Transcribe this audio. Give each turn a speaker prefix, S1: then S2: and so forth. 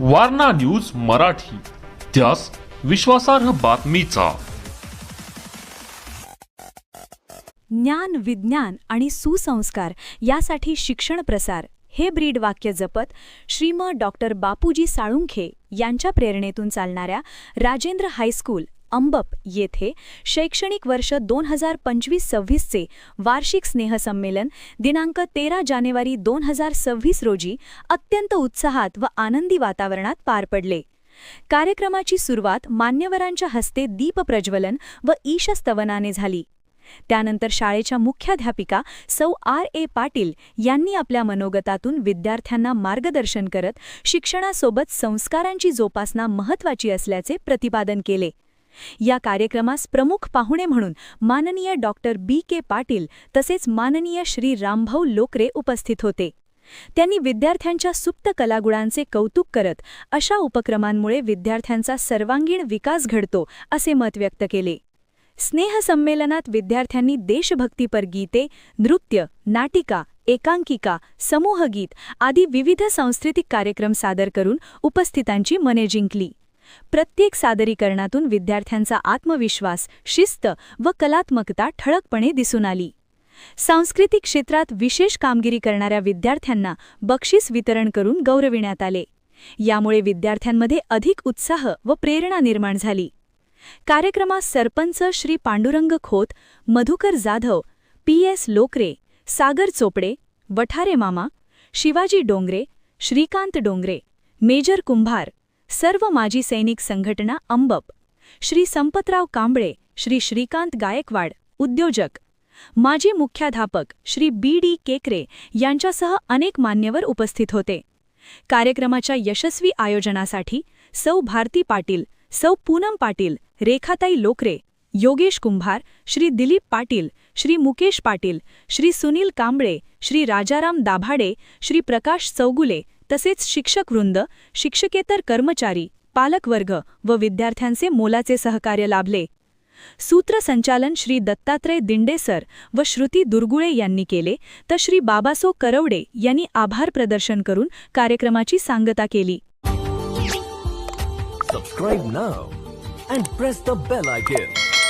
S1: Warna news Marathi. त्यास विश्वासार्ह बातमीचा.
S2: ज्ञान विज्ञान आणि सुसंस्कार यासाठी शिक्षण प्रसार हे ब्रीड वाक्य जपत श्रीम डॉक्टर बापूजी साळुंखे यांच्या प्रेरणेतून चालणाऱ्या राजेंद्र हायस्कूल अंबप येथे शैक्षणिक वर्ष दोन हजार पंचवीस सव्वीसचे वार्षिक स्नेहसंमेलन दिनांक तेरा जानेवारी दोन हजार सव्वीस रोजी अत्यंत उत्साहात व आनंदी वातावरणात पार पडले. कार्यक्रमाची सुरुवात मान्यवरांच्या हस्ते दीपप्रज्वलन व ईशस्तवनाने झाली. त्यानंतर शाळेच्या मुख्याध्यापिका सौ आर ए पाटील यांनी आपल्या मनोगतातून विद्यार्थ्यांना मार्गदर्शन करत शिक्षणासोबत संस्कारांची जोपासना महत्त्वाची असल्याचे प्रतिपादन केले. या कार्यक्रमास प्रमुख पाहुणे म्हणून माननीय डॉक्टर बी. के. पाटील तसेच माननीय श्री. रामभाऊ लोकरे उपस्थित होते. त्यांनी विद्यार्थ्यांच्या सुप्त कलागुणांचे कौतुक करत अशा उपक्रमांमुळे विद्यार्थ्यांचा सर्वांगीण विकास घडतो असे मत व्यक्त केले. स्नेहसंमेलनात विद्यार्थ्यांनी देशभक्तीपर गीते नृत्य नाटिका एकांकिका समूहगीत आदी विविध सांस्कृतिक कार्यक्रम सादर करून उपस्थितांची मने जिंकली. प्रत्येक सादरीकरणातून विद्यार्थ्यांचा आत्मविश्वास शिस्त व कलात्मकता ठळकपणे दिसून आली. सांस्कृतिक क्षेत्रात विशेष कामगिरी करणाऱ्या विद्यार्थ्यांना बक्षीस वितरण करून गौरविण्यात आले. यामुळे विद्यार्थ्यांमध्ये अधिक उत्साह व प्रेरणा निर्माण झाली. कार्यक्रमास सरपंच श्री पांडुरंग खोत मधुकर जाधव पी एस लोकरे सागर चोपडे वठारे मामा शिवाजी डोंगरे श्रीकांत डोंगरे मेजर कुंभार सर्व माजी सैनिक संघटना अंबप. श्री संपतराव कांबळे श्री श्रीकांत गायकवाड उद्योजक. माजी मुख्याध्यापक श्री बी डी केकरे यांच्यासह अनेक मान्यवर उपस्थित होते. कार्यक्रमाच्या यशस्वी आयोजनासाठी सौ भारती पाटील सौ पूनम पाटील रेखाताई लोकरे योगेश कुंभार श्री दिलीप पाटील श्री मुकेश पाटील श्री सुनील कांबळे श्री राजाराम दाभाडे श्री प्रकाश चौगुले तसेच शिक्षकवृंद शिक्षकेतर कर्मचारी पालकवर्ग व विद्यार्थ्यांचे मोलाचे सहकार्य लाभले सूत्रसंचालन श्री दत्तात्रय दिंडेसर व श्रुती दुर्गुळे यांनी केले तर श्री बाबासो करवडे यांनी आभार प्रदर्शन करून कार्यक्रमाची सांगता केली
S3: subscribe now and press the bell icon.